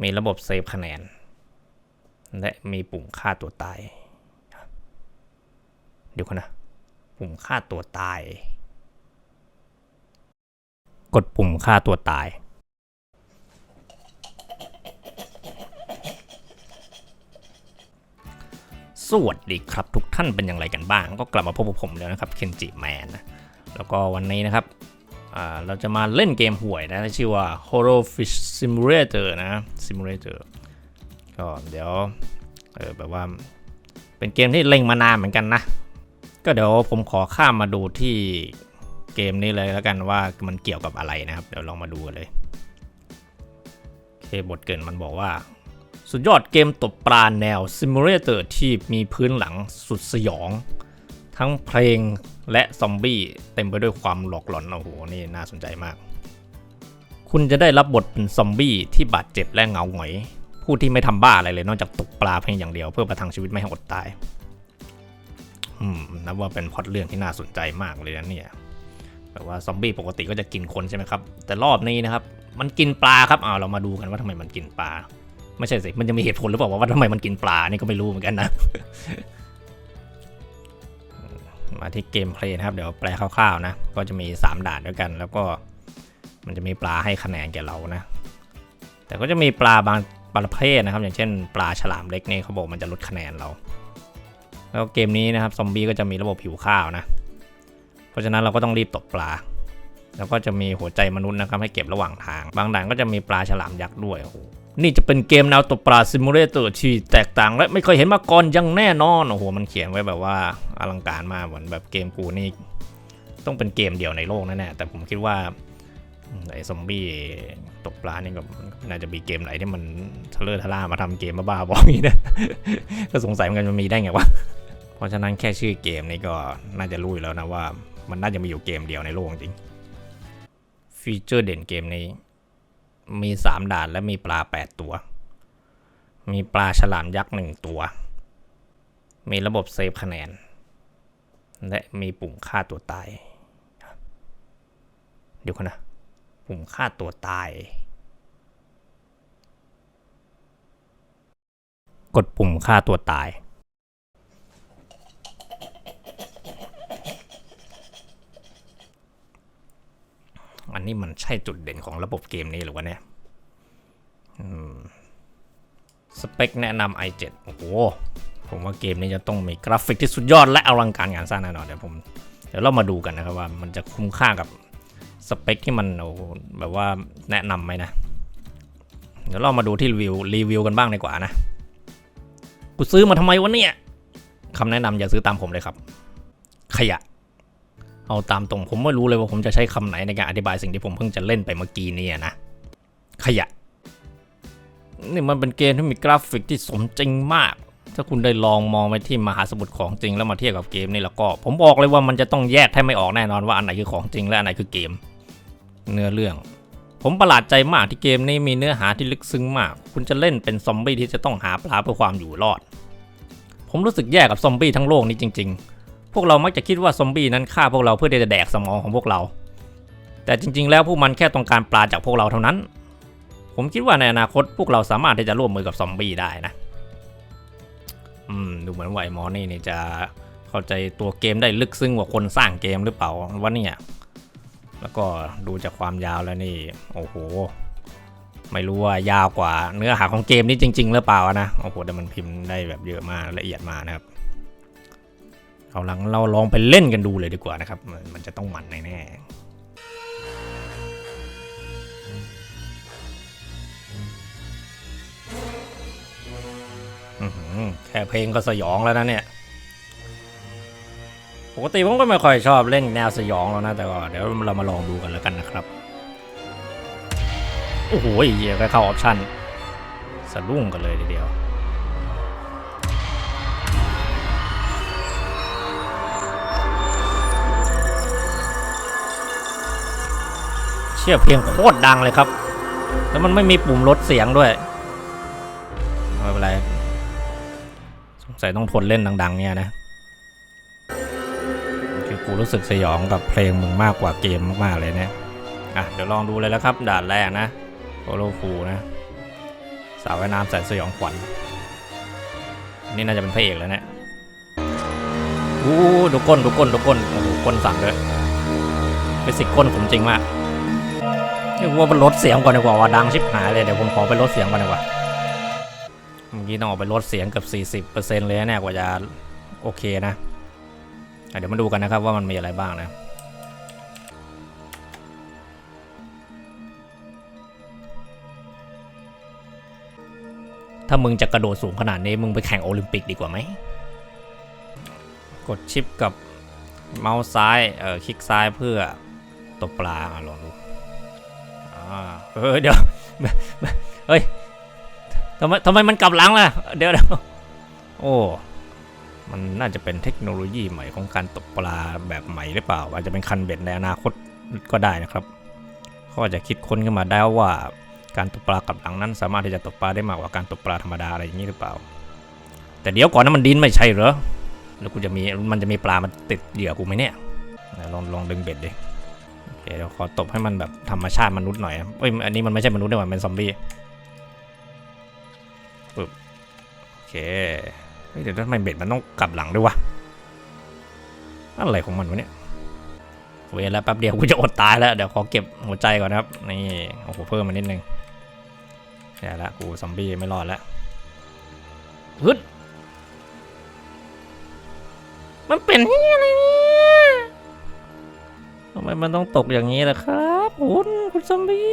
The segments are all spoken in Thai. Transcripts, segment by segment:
มีระบบเซฟคะแนน และมีปุ่มฆ่าตัวตายเดี๋ยวก่อนนะ ปุ่มฆ่าตัวตาย กดปุ่มฆ่าตัวตายสวัสดีครับทุกท่านเป็นอย่างไรกันบ้าง ก็กลับมาพบกับผมแล้วนะครับเคนจิแมนนะแล้วก็วันนี้นะครับ เราจะมาเล่นเกมหวยนะชื่อว่า Horror Fish Simulator นะ Simulator ก็เดี๋ยวเออแบบว่าเป็นเกมที่เล่งมานานเหมือนกันนะ ก็เดี๋ยวผมขอข้ามมาดูที่เกมนี้เลยแล้วกันว่ามันเกี่ยวกับอะไรนะครับ เดี๋ยวลองมาดูกันเลยโอเคบทเกินมันบอกว่า สุดยอดเกมตบปลาแนวซิมูเลเตอร์ที่มีพื้นหลังสุดสยอง ทั้งเพลงและซอมบี้เต็มไปด้วยความหลอกหลอนโอ้โหนี่น่าสนใจมาก คุณจะได้รับบทเป็นซอมบี้ที่บาดเจ็บและเหงาหงอยผู้ที่ไม่ทำบ้าอะไรเลยนอกจากตกปลาเพียงอย่างเดียวเพื่อประทังชีวิตไม่ให้อดตายอืมนับว่าเป็นพล็อตเรื่องที่น่าสนใจมากเลยนะเนี่ยแบบว่าซอมบี้ปกติก็จะกินคนใช่ไหมครับ แต่รอบนี้นะครับ มันกินปลาครับเอาเรามาดูกันว่าทำไมมันกินปลา ไม่ใช่สิ มันจะมีเหตุผลหรือเปล่าว่าทำไมมันกินปลานี่ก็ไม่รู้เหมือนกันนะ มาที่เกมเพลย์นะครับ เดี๋ยวแปลคร่าวๆนะ ก็จะมี 3 ด่านด้วยกัน แล้วก็มันจะมีปลาให้คะแนนแก่เรานะ แต่ก็จะมีปลาบางประเภทนะครับ อย่างเช่น ปลาฉลามเล็กนี่เขาบอกมันจะลดคะแนนเรา แล้วเกมนี้นะครับซอมบี้ก็จะมีระบบผิวข้าวนะ เพราะฉะนั้นเราก็ต้องรีบตกปลา แล้วก็จะมีหัวใจมนุษย์นะครับให้เก็บระหว่างทาง บางด่านก็จะมีปลาฉลามยักษ์ด้วยโอ้โห นี่จะเป็นเกมแนวตกปลาซิมูเลเตอร์ที่แตกต่างและไม่เคยเห็นมาก่อนอยังแน่นอน โอ้โห มันเขียนไว้แบบว่าอลังการมากเหมือนแบบเกมกูนี่ ต้องเป็นเกมเดียวในโลกแน่ๆแต่ผมคิดว่าไอ้ซอมบี้ตกปลานี่ก็น่าจะมีเกมไหนที่มันทะเลอทะล่ามาทำเกมบ้าๆบอนี้นะก็สงสัยเหมือนกันมันมีได้ไงวะเพราะฉะนั้นแค่ชื่อเกมนี้ก็น่าจะรู้อยู่แล้วนะว่า มันน่าจะมีอยู่เกมเดียวในโลกจริงฟีเจอร์เด่นเกมนี้ มี3ด่านและมีปลา8ตัว มีปลาฉลามยักษ์1ตัว มีระบบเซฟคะแนน และมีปุ่มฆ่าตัวตาย เดี๋ยวกันนะ ปุ่มฆ่าตัวตาย กดปุ่มฆ่าตัวตาย อันนี้มันใช่จุดเด่นของระบบเกมนี้หรือวะเนี่ยสเปคแนะนำ i7 โอ้โห ผมว่าเกมนี้จะต้องมีกราฟิกที่สุดยอดและอลังการงานสร้างแน่นอนเดี๋ยวผม เดี๋ยวเรามาดูกันนะครับว่ามันจะคุ้มค่ากับสเปคที่มันโอ้แบบว่าแนะนำไหมนะ เดี๋ยวเรามาดูที่รีวิวรีวิวกันบ้างดีกว่านะ กูซื้อมาทำไมวะเนี่ยคำแนะนำอย่าซื้อตามผมเลยครับ ขยะ เอาตามตรงผมไม่รู้เลยว่าผมจะใช้คำไหนในการอธิบายสิ่งที่ผมเพิ่งจะเล่นไปเมื่อกี้นี้นะ ขยะ นี่มันเป็นเกมที่มีกราฟิกที่สมจริงมาก ถ้าคุณได้ลองมองไปที่มหาสมุทรของจริงแล้วมาเทียบกับเกมนี่แล้วก็ ผมบอกเลยว่ามันจะต้องแยกแทบไม่ออกแน่นอนว่าอันไหนคือของจริงและอันไหนคือเกม เนื้อเรื่อง ผมประหลาดใจมากที่เกมนี้มีเนื้อหาที่ลึกซึ้งมาก คุณจะเล่นเป็นซอมบี้ที่จะต้องหาปลาเพื่อความอยู่รอด ผมรู้สึกแย่กับซอมบี้ทั้งโลกนี้จริง ๆ พวกเรามักจะคิดว่าซอมบี้นั้นฆ่าพวกเราเพื่อจะแดกสมองของพวกเรา แต่จริง ๆ แล้วพวกมันแค่ต้องการปลาจากพวกเราเท่านั้น ผมคิดว่าในอนาคตพวกเราสามารถที่จะร่วมมือกับซอมบี้ได้นะอืมดูเหมือนว่าไอ้หมอนี่นี่จะเข้าใจตัวเกมได้ลึกซึ้งกว่าคนสร้างเกมหรือเปล่าวะเนี่ยแล้วก็ดูจากความยาวแล้วนี่ โอ้โห ไม่รู้ว่ายาวกว่าเนื้อหาของเกมนี้จริง ๆ หรือเปล่านะ โอ้โหแต่มันพิมพ์ได้แบบเยอะมากละเอียดมากนะครับ เอาหลังเราลองไปเล่นกันดูเลยดีกว่านะครับ มันจะต้องมันแน่ๆอื้อหือแค่เพลงก็สยองแล้วนะเนี่ย ปกติผมก็ไม่ค่อยชอบเล่นแนวสยองแล้วนะ แต่ก็เดี๋ยวเรามาลองดูกันแล้วกันนะครับ โอ้โหเหี้ยก็เข้าออปชั่นสะดุ้งกันเลยทีเดียว เชี่ยเพลงโคตรดังเลยครับ แล้วมันไม่มีปุ่มลดเสียงด้วยไม่เป็นไรสงสัยต้องทนเล่นดัง ๆ เนี่ยนะคือกูรู้สึกสยองกับเพลงมึงมากกว่าเกมมากๆเลยเนี่ยอะเดี๋ยวลองดูเลยแล้วครับด่านแรกนะโอโลฟูนะสาวว่ายน้ำแสนสยองขวัญนี่น่าจะเป็นพระเอกแล้วเนี่ยอู้ดูก้นดูก้นดูก้นโอ้โหก้นสั่นด้วยฟิสิกก้นผมจริงมาก เรียกว่ามันลดเสียงก่อนดีกว่าว่าดังชิบหายเลยเดี๋ยวผมขอไปลดเสียงก่อนดีกว่าเมื่อกี้ต้องออกไปลดเสียงเกับ40%เลยนะเนี่ยกว่าจะโอเคนะเดี๋ยวมาดูกันนะครับว่ามันมีอะไรบ้างนะถ้ามึงจะกระโดดสูงขนาดนี้มึงไปแข่งโอลิมปิกดีกว่าไหม กดชิปกับเมาส์ซ้าย เออคลิกซ้ายเพื่อตบปลาลองดูอ่า เฮ้ยเดี๋ยวเฮ้ยทำไมทำไมมันกลับหลังล่ะ เดี๋ยวเดี๋ยวโอ้มันน่าจะเป็นเทคโนโลยีใหม่ของการตกปลาแบบใหม่หรือเปล่า อาจจะเป็นคันเบ็ดในอนาคตก็ได้นะครับเขาอาจจะคิดค้นขึ้นมาได้ว่าการตกปลากับหลังนั้น สามารถที่จะตกปลาได้มากกว่าการตกปลาธรรมดาอะไรอย่างนี้หรือเปล่า แต่เดี๋ยวก่อนนะมันดินไม่ใช่เหรอแล้วกูจะมีมันจะมีปลามันติดเหยื่อกูไหมเนี่ยลองลองดึงเบ็ดดิ โอเคเดี๋ยวขอตบให้มันแบบธรรมชาติมนุษย์หน่อยอะเอ้ยอันนี้มันไม่ใช่มนุษย์ด้วยมันเป็นซอมบี้ปึ๊บโอเคเฮ้ยเดี๋ยวทำไมเบ็ดมันต้องกลับหลังด้วยวะอะไรของมันวะเนี่ยเวลาแป๊บเดียวกูจะอดตายแล้วเดี๋ยวขอเก็บหัวใจก่อนนะครับนี่โอ้โหเพิ่มมานิดนึงเดี๋ยวละกูซอมบี้ไม่รอดแล้วฮึดมันเป็นที่อะไรเนี่ย ทำไมมันต้องตกอย่างนี้ล่ะครับคุณคุณซอมบี้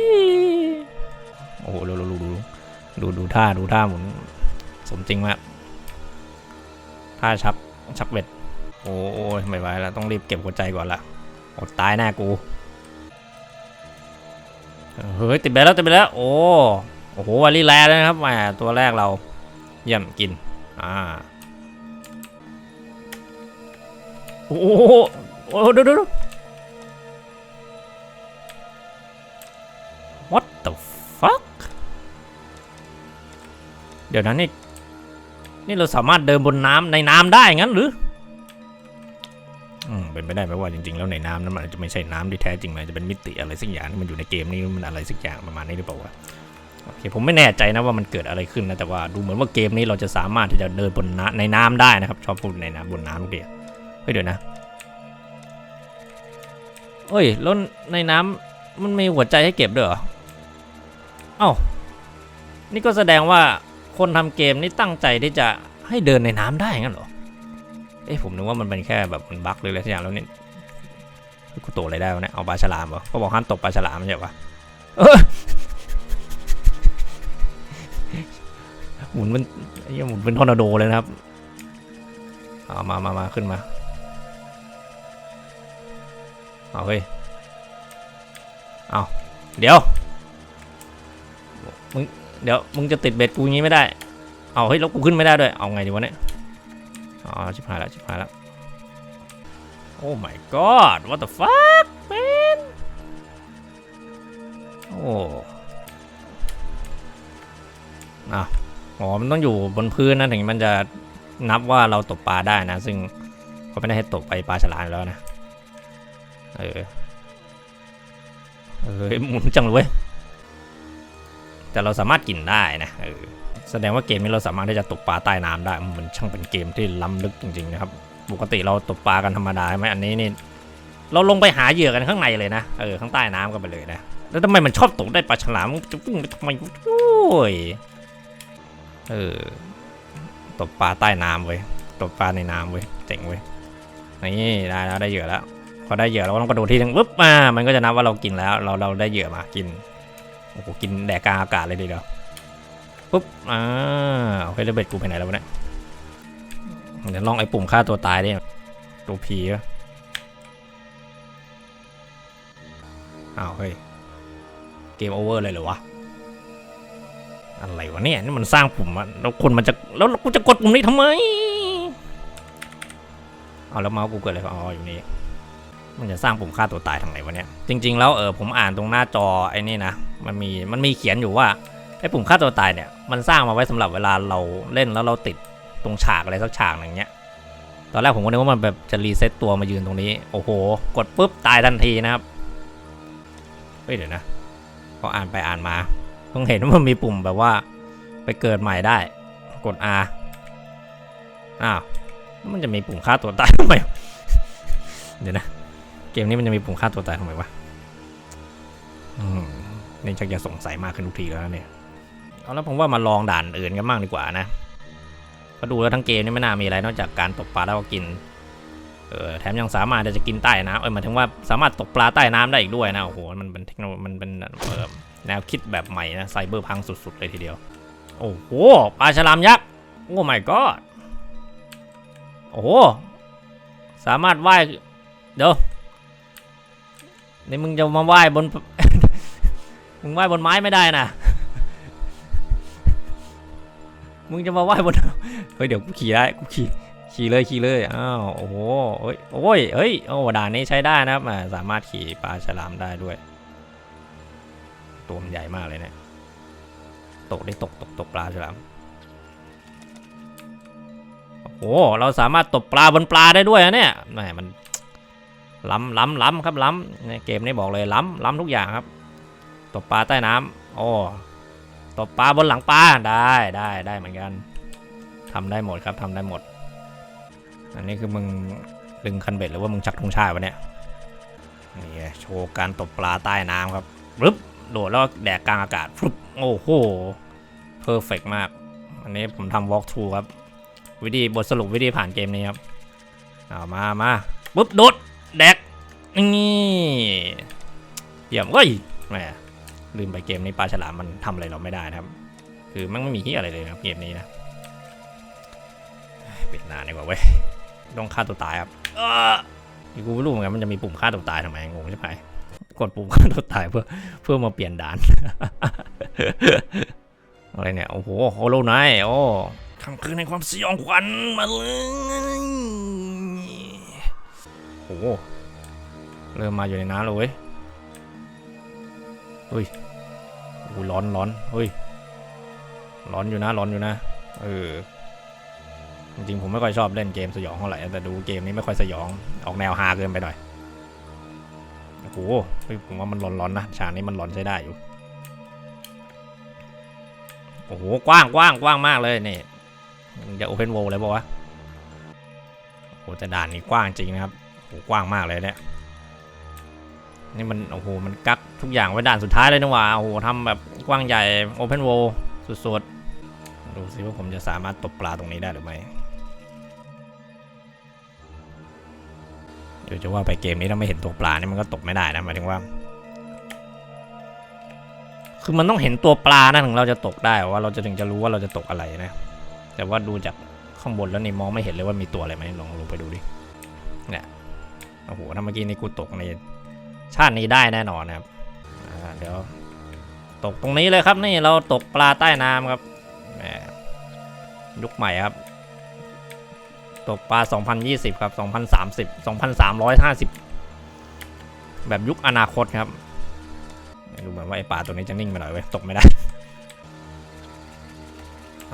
โอ้โหดูดูดูดูดูดูท่าดูท่าหมุนสมจริงมากท่าชักชักเบ็ดโอ้ยไม่ไหวแล้วต้องรีบเก็บหัวใจก่อนละอดตายแน่กูเฮ้ยติดไปแล้วติดไปแล้วโอ้โอ้โหวาลีแลเลยนะครับแหมตัวแรกเราเยี่ยมกินอ่าโอ้โหโอ้โหดูดูดู เดี๋ยวนั้นนี่นี่เราสามารถเดินบนน้ำในน้ำได้งั้นหรืออืมเป็นไปได้ไหมว่าจริงๆ แล้วในน้ำนั้นมันอาจจะไม่ใช่น้ำที่แท้จริงมันจะเป็นมิติอะไรสักอย่างที่มันอยู่ในเกมนี้มันอะไรสักอย่างประมาณนี้หรือเปล่าวะโอเคผมไม่แน่ใจนะว่ามันเกิดอะไรขึ้นนะแต่ว่าดูเหมือนว่าเกมนี้เราจะสามารถที่จะเดินบนน้ำในน้ำได้นะครับ ชอบพูดในน้ำบนน้ำทุกเดียวเฮ้ยเดี๋ยวนะเอ้ยแล้วในน้ำมันมีหัวใจให้เก็บด้วยเหรอเอ้านี่ก็แสดงว่า คนทำเกมนี่ตั้งใจที่จะให้เดินในน้ำได้งั้นเหรอ เอ้ยผมนึกว่ามันเป็นแค่แบบมันบั๊กเลยออะไรสักอย่างแล้วเนี่ยกูโตอะไรได้วะเนี่ย เอาปลาฉลามเหรอเขาบอกห้ามตกปลาฉลามไม่ใช่ปะหมุนมันไอ้เหี้ยหมุนเป็นทอร์นาโดเลยนะครับ เอามามามาขึ้นมา เอาเฮ้ย เอาเดี๋ยว เดี๋ยวมึงจะติดเบ็ดกูอย่างงี้ไม่ได้ เอาเฮ้ยแล้วกูขึ้นไม่ได้ด้วย เอาไงดีวะเนี่ย อ๋อชิบหายแล้วชิบหายแล้วโอ้ my god what the fuck man โอ้อะอ๋อ มันต้องอยู่บนพื้นนะ ถึงมันจะนับว่าเราตกปลาได้นะ ซึ่งเขาไม่ได้ให้ตกไปปลาฉลามแล้วนะ เออ เออหมุนจังเลย แต่เราสามารถกินได้นะเออแสดงว่าเกมนี้เราสามารถที่จะตกปลาใต้น้ำได้มันช่างเป็นเกมที่ล้ำลึกจริงๆนะครับปกติเราตกปลากันธรรมดาใช่ไหมอันนี้นี่เราลงไปหาเหยื่อกันข้างในเลยนะเออข้างใต้น้ำกันไปเลยนะแล้วทำไมมันชอบตกได้ปลาฉลามจะวิ่งไปทำไมโอ้ยเออตกปลาใต้น้ำเว้ยตกปลาในน้ำเว้ยเจ๋งเว้ยนี่ได้แล้วได้เหยื่อแล้วพอได้เหยื่อเราก็ต้องกระโดดทีนึงปุ๊บมามันก็จะนับว่าเรากินแล้ว เราเราได้เหยื่อมากิน อ้โหกินแดกกลางอากาศเลยเดียวปุ๊บอ่าเอาให้ระเบิดกูไปไหนแล้ววะเนี่ยเดี๋ยวลองไอ้ปุ่มฆ่าตัวตายดิตัวพีอะอ้าวเฮ้ยเกมโอเวอร์เลยเหรอวะอะไรวะเนี่ยนี่มันสร้างปุ่มอะแล้วคนมันจะแล้วกูจะกดปุ่มนี้ทำไมเอาแล้วเมาส์กูเกิดอะไรอ๋ออยู่นี่ มันจะสร้างปุ่มฆ่าตัวตายทางไหนวะเนี่ย จริง ๆ แล้วเออผมอ่านตรงหน้าจอไอ้นี่นะ มันมีมันมีเขียนอยู่ว่าไอ้ปุ่มฆ่าตัวตายเนี่ย มันสร้างมาไว้สำหรับเวลาเราเล่นแล้วเราติดตรงฉากอะไรสักฉากหนึ่งเนี้ย ตอนแรกผมก็นึกว่ามันแบบจะรีเซ็ตตัวมายืนตรงนี้ โอ้โห กดปุ๊บตายทันทีนะครับ เฮ้ยเดี๋ยวนะพออ่านไปอ่านมาต้องเห็นว่ามันมีปุ่มแบบว่า ไปเกิดใหม่ได้ กด R อ้าว มันจะมีปุ่มฆ่าตัวตายทำไม เดี๋ยวนะ มนี้มันจะมีปุ่มฆ่าตัวตายทำไมวะนี่ชักจะสงสัยมากขึ้นทุกทีแล้วเนี่ย เอาแล้วผมว่ามาลองด่านอื่นกันบ้างดีกว่านะก็ดูแล้วทั้งเกมนี่ไม่น่ามีอะไรนอกจากการตกปลาแล้วก็กิน เออแถมยังสามารถจะกินใต้น้ำเออหมายถึงว่าสามารถตกปลาใต้น้ำได้อีกด้วยนะ โอ้โห มันเป็นเทคโนโลยีมันเป็นเอ่อแนวคิดแบบใหม่นะไซเบอร์พังสุด ๆ เลยทีเดียว โอ้โห ปลาฉลามยักษ์ โอ้ my god โอ้โห สามารถว่าย เดี๋ยว นี่มึงจะมาว่ายบน มึงว่ายบนไม้ไม่ได้นะ มึงจะมาว่ายบน เฮ้ยเดี๋ยวกูขี่ได้กูขี่ ขี่เลยขี่เลย อ้าว โอ้โหเฮ้ย โอ้ย เฮ้ย โอ้ด่านนี้ใช้ได้นะครับสามารถขี่ปลาฉลามได้ด้วย ตัวมันใหญ่มากเลยเนี่ย ตกได้ตกตกตกปลาฉลามโอ้เราสามารถตกปลาบนปลาได้ด้วยนะเนี่ยแหมมัน ล้ำล้ำล้ำครับล้ำเกมนี้บอกเลยล้ำล้ำทุกอย่างครับตกปลาใต้น้ำโอ้ตกปลาบนหลังปลาได้ได้ได้เหมือนกันทำได้หมดครับทำได้หมด อันนี้คือมึงดึงคันเบ็ดหรือว่ามึงชักธงชาติวะเนี่ยนี่โชว์การตกปลาใต้น้ำครับปึ๊บโดดแล้วแดกกลางอากาศฟึบโอ้โหเพอร์เฟกมาก อันนี้ผมทำวอล์กทูครับ วิธีบทสรุปวิธีผ่านเกมนี้ครับเอามามาปึ๊บโดด แดกนี่เยี่ยมเว้ยแหมลืมไปเกมนี้ปลาฉลามมันทำอะไรเราไม่ได้นะครับ คือมันไม่มีที่อะไรเลยนะครับเกมนี้นะปิดหน้าดีกว่าเว้ยต้องฆ่าตัวตายครับกูไม่รู้เหมือนกันมันจะมีปุ่มฆ่าตัวตายทำไมงงใช่ไหมกดปุ่มฆ่าตัวตายเพื่อเพื่อมาเปลี่ยนด่านอะไรเนี่ยโอ้โหโฮโลไนโอ้ค่ำคืนในความสยองขวัญมาเลย หเริ่มมาอยู่ในน้ำแล้วเว้ยเฮ้ยโอ้ร้อนร้อนเฮ้ย ร้อนอยู่นะ ร้อนอยู่นะ เออ จริงๆผมไม่ค่อยชอบเล่นเกมสยองเท่าไหร่ แต่ดูเกมนี้ไม่ค่อยสยอง ออกแนวฮาเกินไปหน่อย โอ้โหเฮ้ยผมว่ามันร้อนๆนนะ ฉากนี้มันร้อนใช้ได้อยู่ โอ้โห กว้างกว้างกว้างมากเลยนี่จะโอเพนโวเลยบอกว่าวะโอ้แต่ด่านนี้กว้างจริงนะครับ กว้างมากเลยเนี่ยนี่มันโอ้โหมันกักทุกอย่างไว้ด่านสุดท้ายเลยนะว่าโอ้โหทำแบบกว้างใหญ่โอเพนโวสุดๆดูสิว่าผมจะสามารถตกปลาตรงนี้ได้หรือไม่เดี๋ยวจะว่าไปเกมนี้ถ้าไม่เห็นตัวปลานี่มันก็ตกไม่ได้นะหมายถึงว่า คือมันต้องเห็นตัวปลานะถึงเราจะตกได้ว่าเราจะถึงจะรู้ว่าเราจะตกอะไรนะ แต่ว่าดูจากข้างบนแล้วนี่มองไม่เห็นเลยว่ามีตัวอะไรไหมลองลงไปดูดิเนี่ย โอ้โหถ้าเมื่อกี้นี่กูตกในชาตินี้ได้แน่นอนนะครับเดี๋ยวตกตรงนี้เลยครับนี่เราตกปลาใต้น้ำครับแหมยุคใหม่ครับ ตกปลา 2020 ครับ 2030 2350 แบบยุคอนาคตครับดูเหมือนว่าไอปลาตัวนี้จะนิ่งไปหน่อยเว้ยตกไม่ได้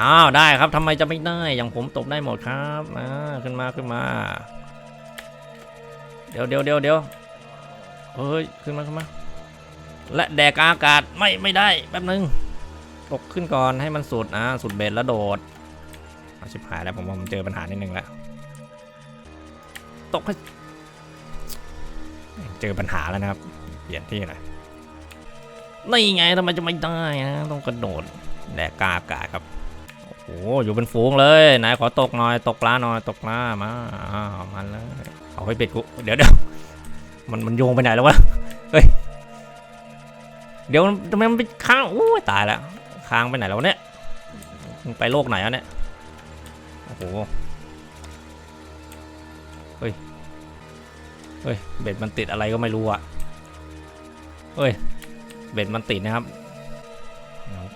อ้าวได้ครับทำไมจะไม่ได้อย่างผมตกได้หมดครับอ่าขึ้นมาขึ้นมา เดี๋ยวเดี๋ยวเดี๋ยวเดี๋ยวเฮ้ยขึ้นมาขึ้นมาและแดกอากาศไม่ไม่ได้แป๊บนึงตกขึ้นก่อนให้มันสุดอ่าสุดเบ็ดแล้วโดดอาชิบหายแล้วผมว่าผมเจอปัญหานิดนึงแล้วตกให้เจอปัญหาแล้วนะครับเปลี่ยนที่หน่อยนี่ไงทำไมจะไม่ได้นะต้องกระโดดแดกกาอากาศครับโอ้โหอยู่เป็นฝูงเลยไหนขอตกหน่อยตกปลาหน่อยตกปลามาอ้าวมาเลย เอาให้เป็ดกูเดี๋ยวเดี๋ยวมันมันโยงไปไหนแล้ววะเฮ้ยเดี๋ยวทำไมมันไปค้างโอ้ตายแล้วค้างไปไหนแล้วเนี่ยมึงไปโลกไหนอะเนี่ยโอ้โหเฮ้ยเฮ้ยเบ็ดมันติดอะไรก็ไม่รู้อะเฮ้ยเบ็ดมันติดนะครับ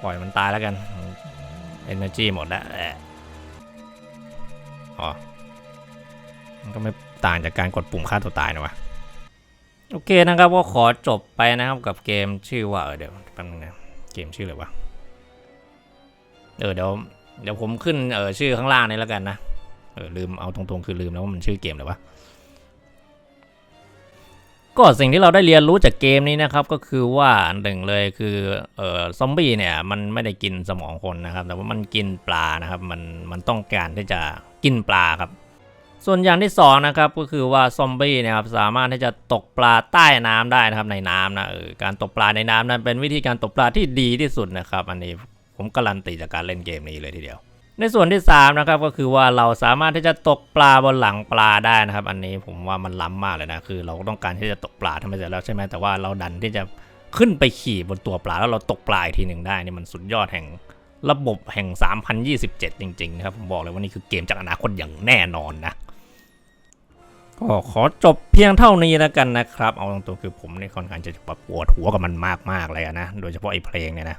ปล่อยมันตายแล้วกัน Energy หมดแล้วแอะอ๋อมันก็ไม่ ต่างจากการกดปุ่มฆ่าตัวตายนะวะโอเคนะครับก็ขอจบไปนะครับกับเกมชื่อว่าเออเดี๋ยวแป๊บนึงนะเกมชื่ออะไรวะเออเดี๋ยวเดี๋ยวผมขึ้นเออชื่อข้างล่างนี้แล้วกันนะเออลืมเอาตรงๆคือลืมแล้วว่ามันชื่อเกมอะไรวะก็สิ่งที่เราได้เรียนรู้จากเกมนี้นะครับก็คือว่าหนึ่งเลยคือเออซอมบี้เนี่ยมันไม่ได้กินสมองคนนะครับ แต่ว่ามันกินปลานะครับมันมันต้องการที่จะกินปลาครับ ส่วนอย่างที่สองนะครับก็คือว่าซอมบี้เนะครับสามารถที่จะตกปลาใต้น้ำได้นะครับในน้ำนะเออการตกปลาในน้ำนั้นเป็นวิธีการตกปลาที่ดีที่สุดนะครับ อันนี้ผมการันตีจากการเล่นเกมนี้เลยทีเดียว ในส่วนที่3นะครับก็คือว่าเราสามารถที่จะตกปลาบนหลังปลาได้นะครับ อันนี้ผมว่ามันล้ำมากเลยนะคือ เราต้องการที่จะตกปลาทำไมเสร็จแล้วใช่ไหมแต่ว่าเราดันที่จะขึ้นไปขี่บนตัวปลาแล้วเราตกปลาอีกทีหนึ่งได้นี่มันสุดยอดแห่งระบบแห่ง 3027 จริงๆนะครับผมบอกเลยว่านี่คือเกมจากอนาคตอย่างแน่นอนนะ ก็ขอจบเพียงเท่านี้แล้วกันนะครับ เอาตรงๆคือผมนี่ค่อนข้างจะปวดหัวกับมันมากๆเลยนะ โดยเฉพาะไอ้เพลงเนี่ยนะ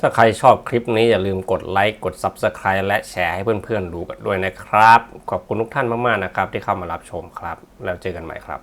ถ้าใครชอบคลิปนี้อย่าลืมกดไลค์ กด Subscribe และแชร์ให้เพื่อนๆดูกันด้วยนะครับ ขอบคุณทุกท่านมากๆนะครับ ที่เข้ามารับชมครับ แล้วเจอกันใหม่ครับ